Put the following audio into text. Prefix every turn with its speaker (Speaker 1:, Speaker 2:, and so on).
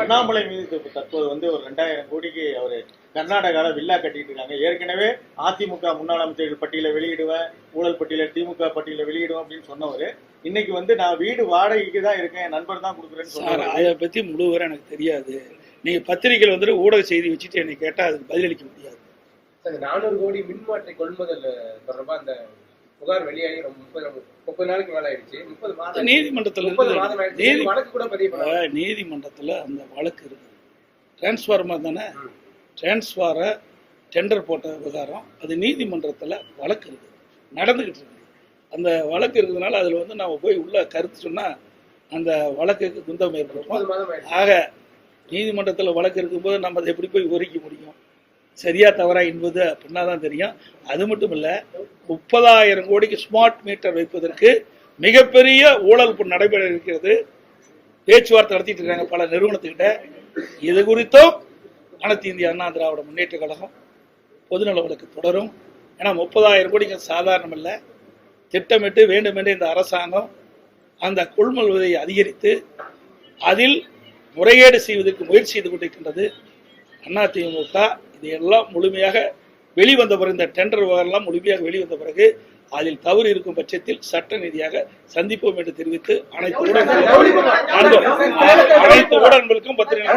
Speaker 1: அண்ணாமலை மீது தற்போது வந்து ஒரு ரெண்டாயிரம் கோடிக்கு அவரு கர்நாடகால வில்லா கட்டிட்டு இருக்காங்க. ஏற்கனவே அதிமுக முன்னாள் அமைச்சர்கள் பட்டியலை வெளியிடுவேன் ஊழல் பட்டியல திமுக பட்டியலை வெளியிடுவேன் அப்படின்னு சொன்னவர். இன்னைக்கு வந்து நான் வீடு வாடகைக்கு தான் இருக்கேன் என் நண்பர் தான் கொடுக்குறேன்னு சொன்னாரு
Speaker 2: அதை பத்தி முழு விவரம் எனக்கு தெரியாது. நீங்க பத்திரிகையில் வந்துட்டு ஊடக செய்தி வச்சுட்டு என்னை கேட்டா அதுக்கு பதிலளிக்க முடியாது.
Speaker 3: சார் நானூறு கோடி மின்மாற்றி கொள்முதல் தொடர்பா அந்த புகார் வெளியாகி முப்பது முப்பது நாளைக்கு மேல ஆயிடுச்சு முப்பது மாதம்
Speaker 2: நீதிமன்றத்துல
Speaker 3: முப்பது
Speaker 2: இருந்து
Speaker 3: மாதம் ஆயிடுச்சு.
Speaker 2: நீதி
Speaker 3: வழக்கு கூட பதிவு
Speaker 2: நீதிமன்றத்துல அந்த வழக்கு இருக்கு. டிரான்ஸ்ஃபார்மர் தானே? டிரான்ஸ்ஃபாரை டெண்டர் போட்ட விவகாரம் அது நீதிமன்றத்துல வழக்கு இருக்கு. நடந்துகிட்டு இருக்கு. அந்த வழக்கு இருக்கிறதுனால அதுல வந்து நாம போய் உள்ள கருத்து சொன்னா அந்த வழக்குக்கு குந்தம் ஏற்படும்? ஆக நீதிமன்றத்தில் வழக்கு இருக்கும்போது நம்ம அதை எப்படி போய் உரைக்க முடியும்? சரியா தவறா என்பது அப்படின்னா தான் தெரியும். அது மட்டும் இல்ல முப்பதாயிரம் கோடிக்கு ஸ்மார்ட் மீட்டர் வைப்பதற்கு மிகப்பெரிய ஊழல் நடைபெற இருக்கிறது. பேச்சுவார்த்தை நடத்திட்டு இருக்காங்க பல நிறுவனத்துக்கிட்ட. இது குறித்தும் அனைத்து இந்திய அண்ணா திராவிட முன்னேற்ற கழகம் பொதுநல வழக்கு தொடரும். ஏன்னா முப்பதாயிரம் கோடிக்கு சாதாரணம் இல்லை. திட்டமிட்டு வேண்டுமென்றே இந்த அரசாங்கம் அந்த கொள்முதலை அதிகரித்து அதில் முறைகேடு செய்வதற்கு முயற்சி செய்து கொண்டிருக்கின்றது. அதிமுக இதையெல்லாம் முழுமையாக வெளிவந்த பிறகு இந்த டெண்டர் விவகாரம்லாம் முழுமையாக வெளிவந்த பிறகு அதில் தவறு இருக்கும் பட்சத்தில் சட்ட ரீதியாக சந்திப்போம் என்று தெரிவித்து அனைத்து ஊடகங்களுக்கும் அனைத்து ஊடகங்களுக்கும் பத்திரிகை